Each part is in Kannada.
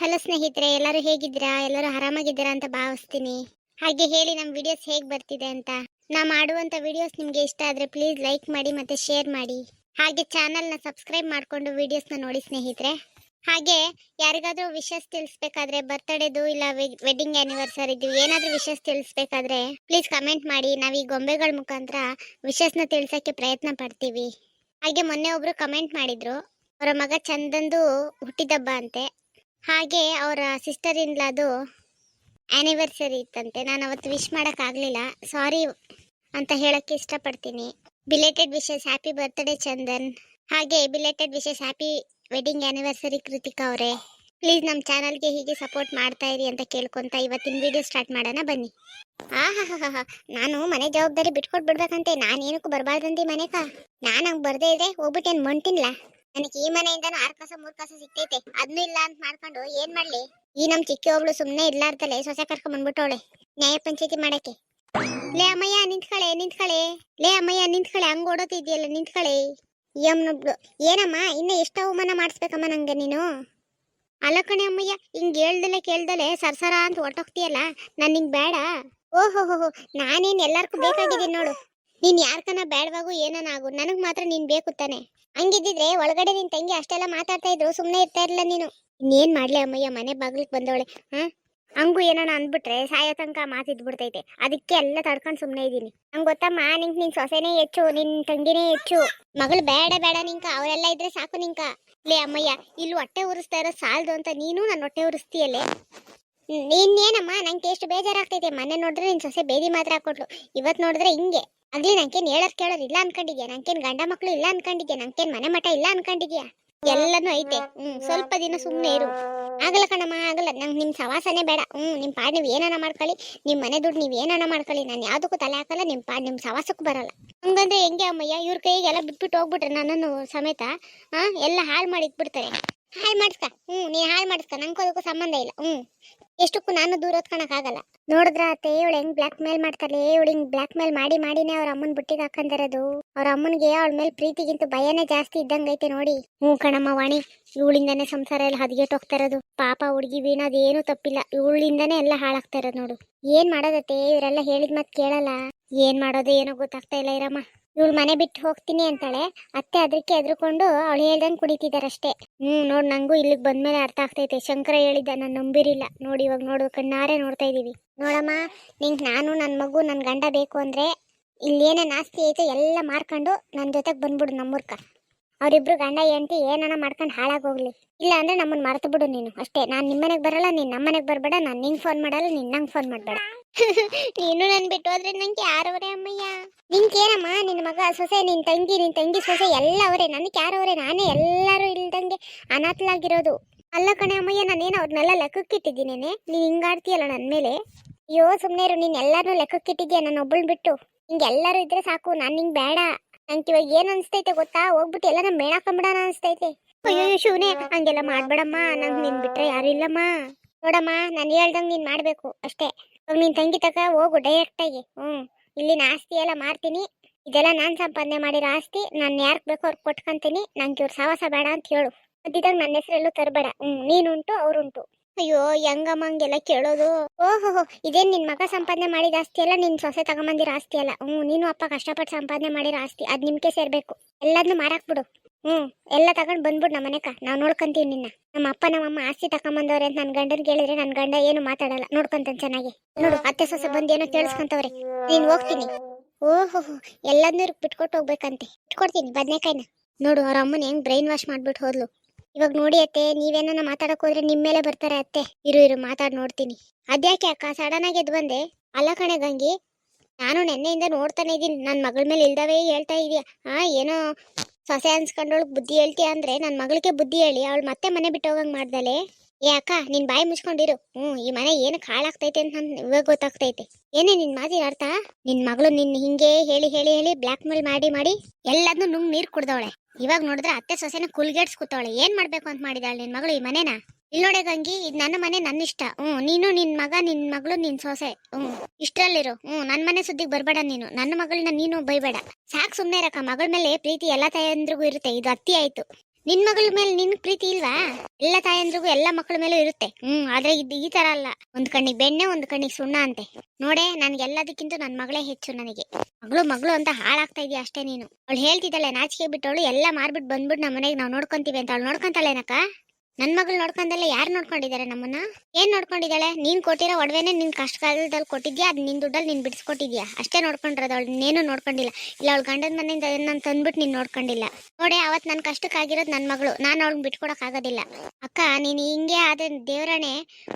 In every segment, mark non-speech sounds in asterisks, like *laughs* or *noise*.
ಹಲೋ ಸ್ನೇಹಿತರೆ, ಎಲ್ಲರೂ ಹೇಗಿದ್ದೀರಾ? ಎಲ್ಲರೂ ಆರಾಮಾಗಿದ್ದೀರಾ ಅಂತ ಭಾವಿಸ್ತೀನಿ. ಹಾಗೆ ಹೇಳಿ ನಮ್ಮ ವಿಡಿಯೋಸ್ ಹೇಗೆ ಬರ್ತಿದೆ ಅಂತ. ನಾ ಮಾಡುವಂಥ ವಿಡಿಯೋಸ್ ನಿಮಗೆ ಇಷ್ಟ ಆದರೆ ಪ್ಲೀಸ್ ಲೈಕ್ ಮಾಡಿ ಮತ್ತೆ ಶೇರ್ ಮಾಡಿ. ಹಾಗೆ ಚಾನಲ್ನ ಸಬ್ಸ್ಕ್ರೈಬ್ ಮಾಡಿಕೊಂಡು ವಿಡಿಯೋಸ್ನ ನೋಡಿ ಸ್ನೇಹಿತರೆ. ಹಾಗೆ ಯಾರಿಗಾದರೂ ವಿಶಸ್ ತಿಳಿಸ್ಬೇಕಾದ್ರೆ ಬರ್ತ್ಡೇದು ಇಲ್ಲ ವೆಡ್ಡಿಂಗ್ ಆ್ಯನಿವರ್ಸರಿದ್ದು ಏನಾದರೂ ವಿಶಸ್ ತಿಳಿಸ್ಬೇಕಾದ್ರೆ ಪ್ಲೀಸ್ ಕಮೆಂಟ್ ಮಾಡಿ. ನಾವು ಈ ಗೊಂಬೆಗಳ ಮುಖಾಂತರ ವಿಶಸ್ನ ತಿಳಿಸೋಕ್ಕೆ ಪ್ರಯತ್ನ ಪಡ್ತೀವಿ. ಹಾಗೆ ಮೊನ್ನೆ ಒಬ್ಬರು ಕಮೆಂಟ್ ಮಾಡಿದರು. ಅವರ ಮಗ ಚಂದಂದು ಹುಟ್ಟಿದಬ್ಬ ಅಂತೆ. ಹಾಗೆ ಅವರ ಸಿಸ್ಟರ್ ಅದು ಆ್ಯನಿವರ್ಸರಿ ಇತ್ತಂತೆ. ನಾನು ಅವತ್ತು ವಿಶ್ ಮಾಡೋಕ್ಕಾಗಲಿಲ್ಲ. ಸಾರಿ ಅಂತ ಹೇಳಕ್ಕೆ ಇಷ್ಟಪಡ್ತೀನಿ. Belated wishes happy birthday Chandan. ಹಾಗೆ belated wishes happy wedding anniversary Krithika ಅವರೇ. ಪ್ಲೀಸ್ ನಮ್ಮ ಚಾನಲ್ಗೆ ಹೀಗೆ ಸಪೋರ್ಟ್ ಮಾಡ್ತಾ ಇರಿ ಅಂತ ಕೇಳ್ಕೊಂತ ಇವತ್ತಿನ ವಿಡಿಯೋ ಸ್ಟಾರ್ಟ್ ಮಾಡೋಣ ಬನ್ನಿ. ಆಹಾಹಾಹಾ ನಾನು ಮನೆ ಜವಾಬ್ದಾರಿ ಬಿಟ್ಕೊಟ್ಬಿಡ್ಬೇಕಂತೆ. ನಾನೇನಕ್ಕೂ ಬರಬಾರ್ದಂತೆ ಮನೆಕ. ನಾನು ಹಂಗೆ ಬರದೇ ಇದ್ರೆ ಹೋಗ್ಬಿಟ್ಟೇನು ಮೊಂಟಿನ್ಲ ನನಗೆ ಈ ಮನೆಯಿಂದನೂ ಆರ್ ಕಾಸ, ಮೂರ್ ಕಾಸ ಸಿಗ್ತೈತೆ. ಅದನ್ನೂ ಇಲ್ಲ ಅಂತ ಮಾಡ್ಕೊಂಡು ಏನ್ ಮಾಡ್ಲಿ? ಈ ನಮ್ ಚಿಕ್ಕಿ ಒಬ್ಳು ಸುಮ್ನೆ ಇರ್ಲಾರ್ದಲೆ ಸೊಸೆ ಕರ್ಕೊಂಡ್ ಬಂದ್ಬಿಟ್ಟವಳೆ. ನ್ಯಾಯ ಪಂಚಾಯತಿ ಮಾಡಕ್ಕೆ. ಲೇ ಅಮ್ಮಯ್ಯ, ನಿಂತ್ಕಳೆ ನಿಂತ್ಕಳೆ. ಲೇ ಅಮ್ಮಯ್ಯ, ನಿಂತ್ಕಳೆ. ಹಂಗ ಓಡೋತಿದ್ಯಲ್ಲ, ನಿಂತ್ಕಳೆ. ಯಮ್ನೊಬ್ಳು ಏನಮ್ಮ, ಇನ್ನ ಎಷ್ಟು ಅವಮಾನ ಮಾಡಿಸ್ಬೇಕಮ್ಮ ನಂಗೆ ನೀನು? ಅಲ್ಲ ಕಣೆ ಅಮ್ಮಯ್ಯ, ಹಿಂಗ್ ಹೇಳ್ದಲೆ ಕೇಳ್ದಲೆ ಸರ್ಸರ ಅಂತ ಹೊರ್ಟೋಗ್ತೀಯಲ್ಲ, ನನ್ ನಿಂಗ್ ಬೇಡ. ಓಹೋ ಹೋ ನಾನೇನ್ ಎಲ್ಲಾರ್ಗು ಬೇಕಾಗಿದ್ದೀನಿ ನೋಡು. ನೀನ್ ಯಾರ್ಕನ ಬೇಡವಾಗು ಏನನ ಆಗು, ನನಗ್ ಮಾತ್ರ ನೀನ್ ಬೇಕು ತಾನೆ. ಹಂಗಿದ್ದಿದ್ರೆ ಒಳಗಡೆ ನಿನ್ ತಂಗಿ ಅಷ್ಟೆಲ್ಲ ಮಾತಾಡ್ತಾ ಇದ್ರು, ಸುಮ್ನೆ ಇರ್ತಾ ಇರ್ಲಿಲ್ಲ ನೀನು. ಇನ್ನೇನ್ ಮಾಡ್ಲಿ ಅಮ್ಮಯ್ಯ, ಮನೆ ಬಾಗ್ಲಿಕ್ ಬಂದವಳೆ, ಹಾ? ಹಂಗು ಏನಾನ ಅಂದ್ಬಿಟ್ರೆ ಸಾಯೋ ತನಕ ಮಾತಿದ್ಬಿಡ್ತೈತೆ ಅದಕ್ಕೆ ಎಲ್ಲ ತಡ್ಕೊಂಡು ಸುಮ್ಮನೆ ಇದ್ದೀನಿ. ನಂಗ್ ಗೊತ್ತಮ್ಮ, ನಿಂಗೆ ನಿನ್ ಸೊಸೆನೇ ಹೆಚ್ಚು, ನಿನ್ ತಂಗಿನೇ ಹೆಚ್ಚು. ಮಗಳು ಬೇಡ ಬೇಡ ನಿಂಕ, ಅವರೆಲ್ಲ ಇದ್ರೆ ಸಾಕು ನಿಂಕ. ಲೇ ಅಮ್ಮಯ್ಯ, ಇಲ್ಲಿ ಹೊಟ್ಟೆ ಉರಿಸ್ತಾ ಇರೋ ಸಾಲದು ಅಂತ ನೀನು ನನ್ನ ಹೊಟ್ಟೆ ಉರಿಸ್ತೀಯಲ್ಲೇ? ನೀನೇನಮ್ಮ ನಂಗೆ ಎಷ್ಟು ಬೇಜಾರಾಗ್ತೈತೆ. ಮನೆ ನೋಡಿದ್ರೆ ನಿನ್ ಸೊಸೆ ಬೇದಿ ಮಾತ್ರ ಹಾಕೊಟ್ಲು ಇವತ್ ನೋಡಿದ್ರೆ ಹಿಂಗೆ. ಆಗ್ಲಿ ನಂಗೇನ್ ಹೇಳರ್ ಕೇಳೋರ್ ಇಲ್ಲ ಅನ್ಕೊಂಡಿದ್ಯಾ? ನಂಗೇನ್ ಗಂಡ ಮಕ್ಳು ಇಲ್ಲ ಅನ್ಕೊಂಡಿದ್ಯಾ? ನಂಗೇನ್ ಮನೆ ಮಠ ಇಲ್ಲ ಅನ್ಕೊಂಡಿದ್ಯಾ? ಎಲ್ಲನೂ ಐತೆ. ಹ್ಮ್, ಸ್ವಲ್ಪ ದಿನ ಸುಮ್ನೆ ಇರು. ಆಗಲ್ಲ ಕಣಮ್ಮ, ಆಗಲ್ಲ. ನಂಗ್ ನಿಮ್ ಸವಾಸನೆ ಬೇಡ. ಹ್ಮ್, ನಿಮ್ ಪಾಡ್ ನೀವ್ ಏನಾನ ಮಾಡ್ಕೊಳ್ಳಿ. ನಿಮ್ ಮನೆ ದುಡ್ಡು ನೀವ್ ಏನಾನ ಮಾಡ್ಕೊಳ್ಳಿ. ನಾನು ಯಾವ್ದಕ್ಕೂ ತಲೆ ಹಾಕಲ್ಲ, ನಿಮ್ ಪಾಡ್ ನಿಮ್ ಸವಾಸಕ್ಕೂ ಬರಲ್ಲ. ಹಂಗಂದ್ರೆ ಹೆಂಗೆ ಅಮ್ಮಯ್ಯ, ಇವ್ರ ಕೈಗೆಲ್ಲ ಬಿಟ್ಬಿಟ್ಟು ಹೋಗ್ಬಿಟ್ರೆ ನನ್ನನ್ನು ಸಮೇತ ಹಾ ಎಲ್ಲ ಹಾಳು ಮಾಡಿ ಇಟ್ಬಿಡ್ತಾರೆ ಹಾಳು ಮಾಡಿಸ್ಕ. ಹ್ಞೂ ನೀ ಹಾಳು ಮಾಡಿಸ್ಕ. ನಂಗೆ ಅದಕ್ಕೂ ಸಂಬಂಧ ಇಲ್ಲ. ಹ್ಞೂ ಎಷ್ಟಕ್ಕೂ ನಾನು ದೂರ ಹೊತ್ಕೊಳಕ್ಕಾಗಲ್ಲ ನೋಡಿದ್ರ ಅತ್ತೆ, ಇವಳು ಹೆಂಗ್ ಬ್ಲ್ಯಾಕ್ ಮೇಲ್ ಮಾಡ್ತಾಳೆ? ಇವಳು ಹಿಂಗ್ ಬ್ಲ್ಯಾಕ್ ಮೇಲ್ ಮಾಡಿ ಮಾಡಿನೇ ಅವ್ರ ಅಮ್ಮನ್ ಬುಟ್ಟಿಗೆ ಹಾಕಂದಿರೋದು ಅವ್ರ ಅಮ್ಮನಿಗೆ ಅವಳ ಮೇಲೆ ಪ್ರೀತಿಗಿಂತ ಭಯನೇ ಜಾಸ್ತಿ ಇದ್ದಂಗೈತೆ ನೋಡಿ. ಹ್ಞೂ ಕಣಮ್ಮ, ವಾಣಿ. ಇವಳಿಂದಾನೇ ಸಂಸಾರ ಎಲ್ಲ ಹದಗೆಟ್ ಹೋಗ್ತಾ ಇರೋದು. ಪಾಪ ಹುಡುಗಿ ವೀಣದ್ ಏನು ತಪ್ಪಿಲ್ಲ. ಇವಳಿಂದಾನೇ ಎಲ್ಲ ಹಾಳಾಗ್ತಾ ಇರೋದು ನೋಡು. ಏನ್ ಮಾಡೋದತ್ತೆ? ಇವರೆಲ್ಲ ಹೇಳಿದ್ ಮತ್ತೆ ಕೇಳಲ್ಲ. ಏನ್ ಮಾಡೋದು ಏನೋ ಗೊತ್ತಾಗ್ತಾ ಇಲ್ಲ ಇರಮ್ಮ ಇವಳು ಮನೆ ಬಿಟ್ಟು ಹೋಗ್ತೀನಿ ಅಂತಾಳೆ. ಅತ್ತೆ ಅದಕ್ಕೆ ಎದ್ರುಕೊಂಡು ಅವಳು ಹೇಳ್ದಂಗೆ ಕುಡಿತಿದಾರಷ್ಟೇ ಹ್ಞೂ ನೋಡಿ ನಂಗೂ ಇಲ್ಲಿಗೆ ಬಂದ್ಮೇಲೆ ಅರ್ಥ ಆಗ್ತೈತೆ. ಶಂಕರ ಹೇಳಿದ್ದ ನಾನು ನಂಬಿರಿಲ್ಲ. ನೋಡಿ ಇವಾಗ ನೋಡು ಕಣ್ಣಾರೆ ನೋಡ್ತಾ ಇದ್ದೀವಿ ನೋಡಮ್ಮ ನಿಂಗೆ ನಾನು ನನ್ನ ಮಗು ನನ್ನ ಗಂಡ ಬೇಕು ಇಲ್ಲಿ ಇಲ್ಲೇನೇನು ಆಸ್ತಿ ಐತೆ ಎಲ್ಲ ಮಾರ್ಕೊಂಡು ನನ್ನ ಜೊತೆಗೆ ಬಂದ್ಬಿಡು ನಮ್ಮೂರ್ಕ ಅವರಿಬ್ರು ಗಂಡ ಹೆಂಡತಿ ಏನಾನ ಮಾಡ್ಕೊಂಡು ಹಾಳಾಗೋಗ್ಲಿ. ಇಲ್ಲ ಅಂದ್ರೆ ನಮ್ಮನ್ನ ಮರ್ತು ಬಿಡು ನೀನು. ಅಷ್ಟೇ ನಾನು ನಿಮ್ಮನೆಗೆ ಬರಲ್ಲ ನೀನು ನಮ್ಮನೆಗೆ ಬರಬೇಡ ನಾನು ನಿಂಗೆ ಫೋನ್ ಮಾಡಲ್ಲ ನೀನು ನಂಗೆ ಫೋನ್ ಮಾಡಬೇಡ. *laughs* ನೀನು ನನ್ ಬಿಟ್ಟು ಹೋದ್ರೆ ನಂಗೆ ಯಾರವರೇ ಅಮ್ಮಯ್ಯ? ನಿನ್ಗೇನಮ್ಮ ನಿನ್ನ ಮಗ ಸೊಸೆ, ನಿನ್ ತಂಗಿ ನಿನ್ ತಂಗಿ ಸೊಸೆ ಎಲ್ಲ ಅವರೇ ನನಗೆ ಯಾರವರೇ ನಾನೇ ಎಲ್ಲರೂ ಇಲ್ದಂಗೆ ಅನಾಥಲಾಗಿರೋದು ಅಲ್ಲ ಕಣೆ ಅಮ್ಮಯ್ಯ, ನಾನೇನು ಅವ್ರನ್ನೆಲ್ಲ ಲೆಕ್ಕಕ್ಕಿಟ್ಟಿದ್ದೀನೇನೆ ನೀನು ಹಿಂಗಾಡ್ತೀಯಲ್ಲ ನನ್ನ ಮೇಲೆ? ಅಯ್ಯೋ ಸುಮ್ಮನೆ ಇರು, ನೀನು ಎಲ್ಲರೂ ಲೆಕ್ಕಕ್ಕಿಟ್ಟಿದ್ಯಾ ನಾನು ಒಬ್ಬಳು ಬಿಟ್ಟು? ಹಿಂಗೆ ಎಲ್ಲರೂ ಇದ್ರೆ ಸಾಕು, ನಾನು ನಿಂಗೆ ಬೇಡ. ನಂಗೆ ಇವಾಗ ಏನು ಅನಿಸ್ತೈತೆ ಗೊತ್ತಾ? ಹೋಗ್ಬಿಟ್ಟು ಎಲ್ಲ ನಮ್ಮ ಮೇಣಾಕೊಂಬಿಡೋಣ ಅನಿಸ್ತೈತೆ. ಅಯ್ಯೋ ಶಿವನೇ, ಹಂಗೆಲ್ಲ ಮಾಡ್ಬೇಡಮ್ಮ, ನಂಗೆ ನಿನ್ ಬಿಟ್ರೆ ಯಾರು ಇಲ್ಲಮ್ಮ. ನೋಡಮ್ಮ, ನಾನು ಹೇಳ್ದಂಗೆ ನೀನು ಮಾಡಬೇಕು, ಅಷ್ಟೇ. ನಿನ್ ತಂಗಿ ತಕ ಹೋಗು ಡೈರೆಕ್ಟಾಗಿ ಹ್ಞೂ ಇಲ್ಲಿ ಆಸ್ತಿ ಎಲ್ಲ ಮಾರ್ತೀನಿ ಇದೆಲ್ಲ ನಾನ್ ಸಂಪಾದನೆ ಮಾಡಿರೋ ಆಸ್ತಿ, ನಾನು ಯಾರಿಗೆ ಬೇಕೋ ಅವ್ರಿಗೆ ಕೊಟ್ಕೊಂತೀನಿ, ನಂಗೆ ಇವ್ರ ಸಾವಾಸ ಬೇಡ ಅಂತ ಹೇಳು. ಅದಿದ್ದಾಗ ನನ್ನ ಹೆಸರೆಲ್ಲೂ ತರಬೇಡ. ಹ್ಮ್, ನೀನುಂಟು, ಅವ್ರುಂಟು. ಅಯ್ಯೋ ಹೆಂಗಮ್ಮ ಹಂಗೆಲ್ಲ ಕೇಳೋದು? ಓಹೋ ಇದೇನ್ ನಿನ್ ಮಗ ಸಂಪಾದನೆ ಮಾಡಿದ ಆಸ್ತಿ ಅಲ್ಲ ನಿನ್ನ ಸೊಸೆ ತಗೊಂಬಂದಿರೋ ಆಸ್ತಿ ಅಲ್ಲ? ಹ್ಮ್, ನೀನು ಅಪ್ಪ ಕಷ್ಟಪಟ್ಟು ಸಂಪಾದನೆ ಮಾಡಿರೋ ಆಸ್ತಿ, ಅದ್ ನಿಮ್ಗೆ ಸೇರ್ಬೇಕು. ಎಲ್ಲದನ್ನು ಮಾರಾಕ್ ಬಿಡು. ಹ್ಮ್, ಎಲ್ಲ ತಗೊಂಡ್ ಬಂದ್ಬಿಡು ನಮ್ಮ ಮನೆಕ. ನಾವ್ ನೋಡ್ಕೊಂತೀವಿ ನಿನ್ನ. ನಮ್ಮ ಅಪ್ಪ ನಮ್ಮಮ್ಮ ಆಸ್ತಿ ತಕೊಂಬಂದವ್ರೆ ಅಂತ ನನ್ ಗಂಡನ್ ಕೇಳಿದ್ರೆ ನನ್ ಗಂಡ ಏನು ಮಾತಾಡಲ್ಲ. ನೋಡ್ಕೊಂತಾನೆ ಚೆನ್ನಾಗಿ. ನೋಡು, ಅತ್ತೆ, ಸೊಸೆ ಬಂದು ಏನೋ ಕೇಳಿಸ್ಕೊಂತವ್ರೆ. ನೀನ್ ಹೋಗ್ತೀನಿ. ಓಹೋ ಎಲ್ಲದನ್ನೂ ಬಿಟ್ಕೊಟ್ಟು ಹೋಗ್ಬೇಕಂತೆ. ಬಿಟ್ಕೊಡ್ತೀನಿ ಬದ್ನೆಕಾಯ್ನ. ನೋಡು, ಅವ್ರ ಅಮ್ಮನ ಹೆಂಗ್ ಬ್ರೈನ್ ವಾಶ್ ಮಾಡ್ಬಿಟ್ಟು ಹೋದ್ಲು. ಇವಾಗ ನೋಡಿ ಅತ್ತೆ ನೀವೇನ ಮಾತಾಡಕ್ ಹೋದ್ರೆ ನಿಮ್ ಮೇಲೆ ಬರ್ತಾರೆ ಅತ್ತೆ. ಇರು ಇರು, ಮಾತಾಡ್ ನೋಡ್ತೀನಿ. ಅದ್ಯಾಕೆ ಅಕ್ಕ ಸಡನ್ ಆಗಿ ಎದ್ ಬಂದೆ? ಅಲ್ಲ ಕಣೆ ಗಂಗಿ, ನಾನು ನೆನ್ನೆಯಿಂದ ನೋಡ್ತಾನೆ ಇದೀನಿ ನನ್ನ ಮಗಳ ಮೇಲೆ ಇಲ್ದವೇ ಹೇಳ್ತಾ ಇದೀಯ. ಆ, ಏನೋ ಸೊಸೆ ಅನ್ಸ್ಕೊಂಡೊಳಗ್ ಬುದ್ಧಿ ಹೇಳ್ತೀಯ ಅಂದ್ರೆ ನನ್ನ ಮಗಳಿಗೆ ಬುದ್ಧಿ ಹೇಳಿ. ಅವಳು ಮತ್ತೆ ಮನೆ ಬಿಟ್ಟು ಹೋಗಂಗ್ ಮಾಡ್ದಲೆ? ಏ ಅಕ್ಕ, ನಿನ್ ಬಾಯಿ ಮುಚ್ಕೊಂಡಿರು. ಹ್ಮ್, ಈ ಮನೆ ಏನು ಕಾಳಾಗ್ತೈತೆ ಅಂತ ನನ್ ಇವಾಗ ಗೊತ್ತಾಗ್ತೈತೆ. ಏನೇ ನಿನ್ ಮಾತಿನ ಅರ್ಥ? ನಿನ್ ಮಗಳು ನಿನ್ ಹಿಂಗೆ ಹೇಳಿ ಹೇಳಿ ಹೇಳಿ ಬ್ಲಾಕ್ ಮೇಲ್ ಮಾಡಿ ಮಾಡಿ ಎಲ್ಲದನ್ನು ನುಂಗ್ ನೀರ್ ಕುಡ್ದವಳೆ. ಇವಾಗ ನೋಡಿದ್ರೆ ಅತ್ತೆ ಸೊಸೆನ ಕುಲ್ಗೇಡ್ಸ್ ಕೂತವಳೆ ಏನ್ ಮಾಡ್ಬೇಕು ಅಂತ ಮಾಡಿದಾಳೆ ನಿನ್ ಮಗಳು ಈ ಮನೆನ? ಇಲ್ ನೋಡೆ ಗಂಗಿ, ಇದು ನನ್ನ ಮನೆ ನನ್ನ ಇಷ್ಟ. ಹ್ಮ್, ನೀನು ನಿನ್ ಮಗ, ನಿನ್ ಮಗಳು ನಿನ್ ಸೊಸೆ. ಹ್ಮ್, ಇಷ್ಟರಲ್ಲಿರು. ಹ್ಮ್, ನನ್ ಮನೆ ಸುದ್ದಿಗೆ ಬರ್ಬೇಡ ನೀನು. ನನ್ನ ಮಗಳನ್ನ ನೀನು ಬೈಬೇಡ. ಸಾಕ್ ಸುಮ್ನೆ ಇರಕ್ಕ, ಮಗಳ ಮೇಲೆ ಪ್ರೀತಿ ಎಲ್ಲಾ ತಾಯಂದ್ರಿಗೂ ಇರುತ್ತೆ. ಇದು ಅತ್ತಿ ಆಯ್ತು. ನಿನ್ ಮಗಳ ಮೇಲೆ ನಿನ್ ಪ್ರೀತಿ ಇಲ್ವಾ? ಎಲ್ಲ ತಾಯಂದ್ರಿಗೂ ಎಲ್ಲ ಮಕ್ಕಳ ಮೇಲೂ ಇರುತ್ತೆ. ಹ್ಮ್, ಆದ್ರೆ ಇದು ಈ ತರ ಅಲ್ಲ. ಒಂದ್ ಕಣ್ಣಿಗೆ ಬೆಣ್ಣೆ, ಒಂದ್ ಕಣ್ಣಿಗೆ ಸುಣ್ಣ ಅಂತೆ. ನೋಡೆ ನನ್ಗೆ ಎಲ್ಲದಕ್ಕಿಂತ ನನ್ ಮಗಳೇ ಹೆಚ್ಚು ನನಗೆ. ಮಗಳು ಮಗಳು ಅಂತ ಹಾಳಾಗ್ತಾ ಇದೀಯ ಅಷ್ಟೇ ನೀನು. ಅವಳು ಹೇಳ್ತಿದ್ದಾಳೆ, ನಾಚಿಕೆ ಬಿಟ್ಟವಳು ಎಲ್ಲ ಮಾರ್ಬಿಟ್ಟು ಬಂದ್ಬಿಟ್ಟು ನಮ್ಮ ಮನೆಗೆ ನಾವು ನೋಡ್ಕೊಂತೀವಿ ಅಂತ. ಅವಳು ನೋಡ್ಕೊಂತಾಳೇನಕ್ಕ? ನನ್ ಮಗಳು ನೋಡ್ಕೊಂಡಲ್ಲ ಯಾರು ನೋಡ್ಕೊಂಡಿದ್ದಾರೆ ನಮ್ಮನ್ನ? ಏನ್ ನೋಡ್ಕೊಂಡಿದ್ದಾಳೆ ನೀನ್ ಕೊಟ್ಟಿರೋ ಒಡವೆನೆ ನಿನ್ ಕಷ್ಟ ಕಾಲದಲ್ಲಿ ಕೊಟ್ಟಿದ್ಯಾ? ಅದ್ ನಿನ್ ದುಡ್ಡಲ್ಲಿ ನೀನ್ ಬಿಡಿಸ್ಕೊಟ್ಟಿದ್ಯಾ? ಅಷ್ಟೇ ನೋಡ್ಕೊಂಡಿರೋದು ಅವಳು ನೇನು ನೋಡ್ಕೊಂಡಿಲ್ಲ. ಇಲ್ಲ, ಅವಳು ಗಂಡನ ಮನೆಯಿಂದ ನಾನು ತಂದ್ಬಿಟ್ಟು ನೀನ್ ನೋಡ್ಕೊಂಡಿಲ್ಲ. ನೋಡಿ, ಅವತ್ ನನ್ ಕಷ್ಟಕ್ಕಾಗಿರೋದು ನನ್ ಮಗಳು. ನಾನು ಅವಳನ್ನ ಬಿಟ್ಕೊಡಕ್ ಆಗೋದಿಲ್ಲ. ಅಕ್ಕ, ನೀನ್ ಹಿಂಗೆ ಆದ್ರೆ ದೇವರಾಣೆ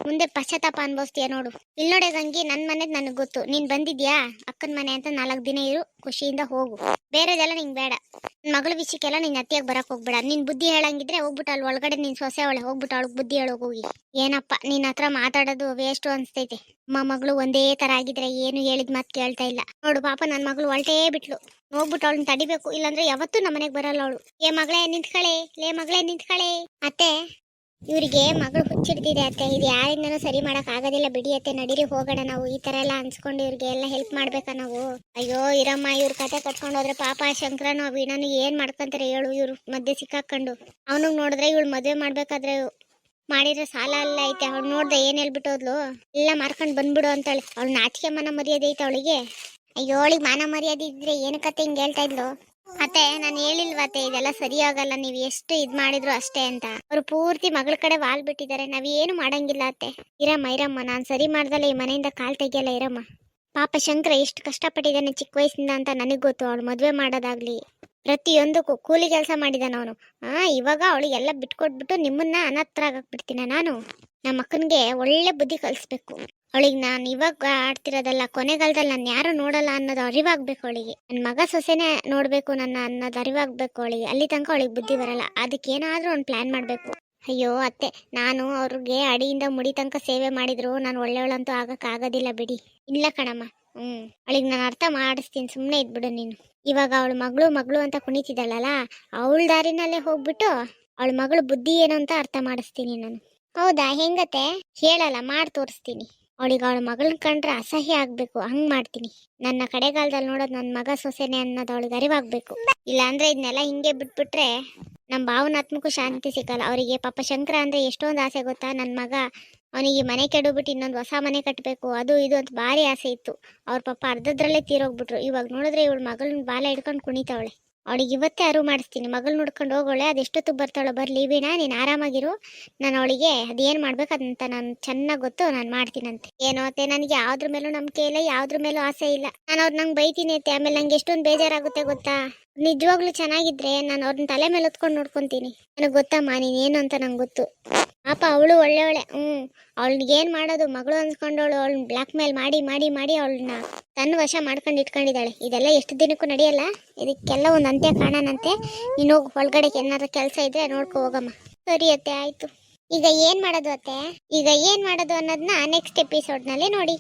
ಮುಂದೆ ಪಶ್ಚಾತ್ತಾಪ ಅನ್ಭವಿಸ್ತೀಯ ನೋಡು. ಇಲ್ಲಿ ನೋಡೆ ಗಂಗಿ, ನನ್ ಮನೆದ್ ನನಗ್ ಗೊತ್ತು. ನೀನ್ ಬಂದಿದ್ಯಾ? ಅಕ್ಕನ ಮನೆ ಅಂತ ನಾಲ್ಕು ದಿನ ಇರು. ಖುಷಿಯಿಂದ ಹೋಗು. ಬೇರೆದೆಲ್ಲ ನಿಂಗೆ ಬೇಡ. ನಿನ್ನ ಮಗಳ ವಿಷಯಕ್ಕೆಲ್ಲ ನಿನ್ನ ಅತ್ತಿಯಾಗಿ ಬರಕ್ ಹೋಗ್ಬೇಡ. ನಿನ್ನ ಬುದ್ಧಿ ಹೇಳಂಗಿದ್ರೆ ಹೋಗ್ಬಿಟ್ಟು ಅಲ್ಲಿ ಒಳಗಡೆ ನಿನ್ ಸೊಸೆ ಒಳಗೆ ಹೋಗ್ಬಿಟ್ಟು ಅವಳಿಗೆ ಬುದ್ಧಿ ಹೇಳೋಗ್ ಹೋಗಿ. ಏನಪ್ಪ, ನಿನ್ ಹತ್ರ ಮಾತಾಡೋದು ವೇಸ್ಟ್ ಅನ್ಸ್ತೈತೆ. ಅಮ್ಮ, ಮಗಳು ಒಂದೇ ತರ ಆಗಿದ್ರೆ ಏನು ಹೇಳಿದ ಮಾತು ಕೇಳ್ತಾ ಇಲ್ಲ. ನೋಡು ಪಾಪ ನನ್ನ ಮಗಳು ಹೊಲ್ಟೇ ಬಿಟ್ಲು. ಹೋಗ್ಬಿಟ್ಟು ಅವಳನ್ನ ತಡಿಬೇಕು. ಇಲ್ಲಾಂದ್ರೆ ಯಾವತ್ತೂ ನಮ್ಮ ಮನೆಗೆ ಬರಲ್ಲ ಅವಳು. ಏ ಮಗಳೇ ನಿಂತ್ಕಳೆ, ಲೇ ಮಗಳೇ ನಿಂತ್ಕಳೆ. ಅತ್ತೆ ಇವರಿಗೆ ಮಗಳು ಹುಚ್ಚಿಡ್ತಿದೆ ಅತ್ತೆ. ಇದು ಯಾರಿಂದನೂ ಸರಿ ಮಾಡಕ್ ಆಗೋದಿಲ್ಲ ಬಿಡಿ ಅತ್ತೆ. ನಡೀರಿ, ಹೋಗೋಣ ನಾವು. ಈ ತರ ಎಲ್ಲ ಅನ್ಸ್ಕೊಂಡು ಇವ್ರಿಗೆ ಎಲ್ಲ ಹೆಲ್ಪ್ ಮಾಡ್ಬೇಕಾ ನಾವು? ಅಯ್ಯೋ, ಇರಮ್ಮ, ಇವ್ರ ಕತೆ ಕಟ್ಕೊಂಡು ಹೋದ್ರೆ ಪಾಪ ಶಂಕರನು ವೀಣನು ಏನ್ ಮಾಡ್ಕೊಂತಾರೆ ಹೇಳು? ಇವ್ರು ಮಧ್ಯೆ ಸಿಕ್ಕಾಕೊಂಡು ಅವನಿಗೆ ನೋಡಿದ್ರೆ ಇವಳು ಮದುವೆ ಮಾಡ್ಬೇಕಾದ್ರೆ ಮಾಡಿದ್ರೆ ಸಾಲ ಅಲ್ಲ ಐತೆ. ಅವ್ಳು ನೋಡ್ದೆ ಏನ್ ಹೇಳ್ಬಿಟ್ಟೋದ್ಲು ಎಲ್ಲ ಮಾರ್ಕೊಂಡು ಬಂದ್ಬಿಡು ಅಂತಾಳೆ. ಅವಳು ನಾಚಿಕೆ ಮನ ಮರ್ಯಾದೆ ಐತೆ ಅವಳಿಗೆ. ಅಯ್ಯೋ, ಅವಳಿಗೆ ಮಾನ ಮರ್ಯಾದೆ ಇದ್ರೆ ಏನು ಕತೆ ಹಿಂಗೆ ಹೇಳ್ತಾ ಇದ್ಲು? ಅತ್ತೆ, ನಾನು ಹೇಳಿಲ್ವತ್ತೆ ಇದೆಲ್ಲ ಸರಿ ಆಗಲ್ಲ ನೀವು ಎಷ್ಟು ಇದ್ ಮಾಡಿದ್ರು ಅಷ್ಟೇ ಅಂತ. ಅವ್ರು ಪೂರ್ತಿ ಮಗಳ ಕಡೆ ವಾಲ್ ಬಿಟ್ಟಿದ್ದಾರೆ, ನಾವ್ ಏನು ಮಾಡಂಗಿಲ್ಲ ಅತ್ತೆ. ಇರಮ್ಮ ಇರಮ್ಮ, ನಾನ್ ಸರಿ ಮಾಡ್ದಲ್ಲ, ಈ ಮನೆಯಿಂದ ಕಾಲ್ ತೆಗಿಯಲ್ಲ, ಇರಮ್ಮ. ಪಾಪ ಶಂಕರ ಎಷ್ಟು ಕಷ್ಟಪಟ್ಟಿದ್ದಾನೆ ಚಿಕ್ಕ ವಯಸ್ಸಿಂದ ಅಂತ ನನಗೆ ಗೊತ್ತು, ಅವಳು ಮದುವೆ ಮಾಡೋದಾಗ್ಲಿ. ಪ್ರತಿಯೊಂದಕ್ಕೂ ಕೂಲಿ ಕೆಲಸ ಮಾಡಿದಾನ ಅವನು. ಆ, ಇವಾಗ ಅವಳಿಗೆಲ್ಲ ಬಿಟ್ಕೊಟ್ಬಿಟ್ಟು ನಿಮ್ಮನ್ನ ಅನಾಥರಾಗಿ ಬಿಡ್ತೀನ ನಾನು. ನಮ್ಮ ಅಕ್ಕನಿಗೆ ಒಳ್ಳೆ ಬುದ್ಧಿ ಕಲಿಸ್ಬೇಕು. ಅವಳಿಗೆ ನಾನು ಇವಾಗ ಆಡ್ತಿರೋದಲ್ಲ ಕೊನೆಗಾಲದಲ್ಲಿ ನಾನು ಯಾರು ನೋಡಲ್ಲ ಅನ್ನೋದು ಅರಿವಾಗಬೇಕು ಅವಳಿಗೆ. ನನ್ನ ಮಗ ಸೊಸೆನೇ ನೋಡಬೇಕು ನನ್ನ ಅನ್ನೋದು ಅರಿವಾಗಬೇಕು ಅವಳಿಗೆ. ಅಲ್ಲಿ ತನಕ ಅವಳಿಗೆ ಬುದ್ಧಿ ಬರಲ್ಲ. ಅದಕ್ಕೆ ಏನಾದರೂ ಒಂದು ಪ್ಲಾನ್ ಮಾಡಬೇಕು. ಅಯ್ಯೋ, ಅತ್ತೆ, ನಾನು ಅವ್ರಿಗೆ ಅಡಿಯಿಂದ ಮುಡಿ ತನಕ ಸೇವೆ ಮಾಡಿದ್ರು. ನಾನು ಒಳ್ಳೆಯವಳಂತೂ ಆಗೋದಿಲ್ಲ ಬಿಡಿ. ಇಲ್ಲ ಕಣಮ್ಮ. ಹ್ಞೂ ಅವಳಿಗೆ ನಾನು ಅರ್ಥ ಮಾಡಿಸ್ತೀನಿ. ಸುಮ್ಮನೆ ಇದ್ಬಿಡು ನೀನು. ಇವಾಗ ಅವಳ ಮಗಳು ಮಗಳು ಅಂತ ಕುಣಿತಿದ್ದಾಳಲ್ಲ, ಅವಳ ದಾರಿನಲ್ಲೇ ಹೋಗ್ಬಿಟ್ಟು ಅವಳ ಮಗಳು ಬುದ್ಧಿ ಏನು ಅಂತ ಅರ್ಥ ಮಾಡಿಸ್ತೀನಿ ನಾನು. ಹೌದಾ? ಹೆಂಗತ್ತೆ? ಹೇಳಲ್ಲ, ಮಾಡಿ ತೋರಿಸ್ತೀನಿ. ಅವಳಿಗೆ ಅವಳ ಮಗಳನ್ನ ಕಂಡ್ರೆ ಅಸಹ್ಯ ಆಗ್ಬೇಕು. ಹಂಗ್ ಮಾಡ್ತೀನಿ. ನನ್ನ ಕಡೆಗಾಲದಲ್ಲಿ ನೋಡೋದು ನನ್ನ ಮಗ ಸೊಸೆನೆ ಅನ್ನೋದು ಅವಳಿಗೆ ಅರಿವಾಗ್ಬೇಕು. ಇಲ್ಲ ಅಂದ್ರೆ ಇದನ್ನೆಲ್ಲ ಹಿಂಗೆ ಬಿಟ್ಬಿಟ್ರೆ ನಮ್ಮ ಭಾವನಾತ್ಮಕ್ಕೂ ಶಾಂತಿ ಸಿಗಲ್ಲ. ಅವರಿಗೆ ಪಾಪ ಶಂಕರ ಅಂದ್ರೆ ಎಷ್ಟೊಂದು ಆಸೆ ಗೊತ್ತಾ? ನನ್ನ ಮಗ ಅವನಿಗೆ ಮನೆ ಕೆಡಬಿಟ್ಟು ಇನ್ನೊಂದು ಹೊಸ ಮನೆ ಕಟ್ಟಬೇಕು ಅದು ಇದು ಅಂತ ಭಾರಿ ಆಸೆ ಇತ್ತು. ಅವ್ರ ಪಾಪ ಅರ್ಧದ್ರಲ್ಲೇ ತೀರೋಗ್ಬಿಟ್ರು. ಇವಾಗ ನೋಡಿದ್ರೆ ಇವಳು ಮಗಳನ್ನ ಬಾಲ ಹಿಡ್ಕೊಂಡು ಕುಣಿತಾವಳೆ. ಅವಳಿಗೆ ಇವತ್ತೇ ಅರಿವು ಮಾಡಿಸ್ತೀನಿ. ಮಗಳು ನೋಡ್ಕೊಂಡು ಹೋಗೋಳೆ, ಅದೆಷ್ಟೊತ್ತಿಗೆ ಬರ್ತಾಳೋ ಬರಲಿ, ವೀಣಾ, ನೀನು ಆರಾಮಾಗಿರು. ನಾನು ಅವಳಿಗೆ ಅದೇನು ಅದಂತ ನಾನು ಚೆನ್ನಾಗಿ ಗೊತ್ತು, ನಾನು ಮಾಡ್ತೀನಂತೆ. ಏನೋ ಅತ್ತೆ, ನನಗೆ ಯಾವ್ದ್ರ ಮೇಲೂ ನಂಬಿಕೆ ಇಲ್ಲ, ಯಾವ್ದ್ರ ಮೇಲೂ ಆಸೆ ಇಲ್ಲ. ನಾನು ಅವ್ರು ನಂಗೆ ಬೈತೀನಿ ಅತ್ತೆ, ಆಮೇಲೆ ನಂಗೆ ಎಷ್ಟೊಂದು ಬೇಜಾರಾಗುತ್ತೆ ಗೊತ್ತಾ? ನಿಜವಾಗ್ಲೂ ಚೆನ್ನಾಗಿದ್ರೆ ನಾನು ಅವ್ರನ್ನ ತಲೆ ಮೇಲೆ ಹೊತ್ಕೊಂಡು ನೋಡ್ಕೊತೀನಿ. ನನಗೆ ಗೊತ್ತಮ್ಮ ನೀನೇನು ಅಂತ ನಂಗೆ ಗೊತ್ತು. ಪಾಪ ಅವಳು ಒಳ್ಳೆ ಹ್ಞೂ ಅವಳಿಗೆ ಏನು ಮಾಡೋದು, ಮಗಳು ಅನ್ಸ್ಕೊಂಡವಳು ಅವಳನ್ನ ಬ್ಲ್ಯಾಕ್ ಮೇಲ್ ಮಾಡಿ ಮಾಡಿ ಮಾಡಿ ಅವಳನ್ನ ತನ್ನ ವಶ ಮಾಡ್ಕೊಂಡು ಇಟ್ಕೊಂಡಿದ್ದಾಳೆ. ಇದೆಲ್ಲ ಎಷ್ಟು ದಿನಕ್ಕೂ ನಡೆಯಲ್ಲ? ಇದಕ್ಕೆಲ್ಲ ಒಂದು ಅಂತ್ಯ ಕಾಣನಂತೆ. ನೀನು ಹೋಗಿ ಒಳಗಡೆ ಏನಾದ್ರು ಕೆಲಸ ಇದ್ರೆ ನೋಡ್ಕೊ ಹೋಗಮ್ಮ. ಸರಿ ಅತ್ತೆ, ಆಯ್ತು. ಈಗ ಏನ್ ಮಾಡೋದು ಅತ್ತೆ? ಈಗ ಏನ್ ಮಾಡೋದು ಅನ್ನೋದನ್ನ ನೆಕ್ಸ್ಟ್ ಎಪಿಸೋಡ್ನಲ್ಲಿ ನೋಡಿ.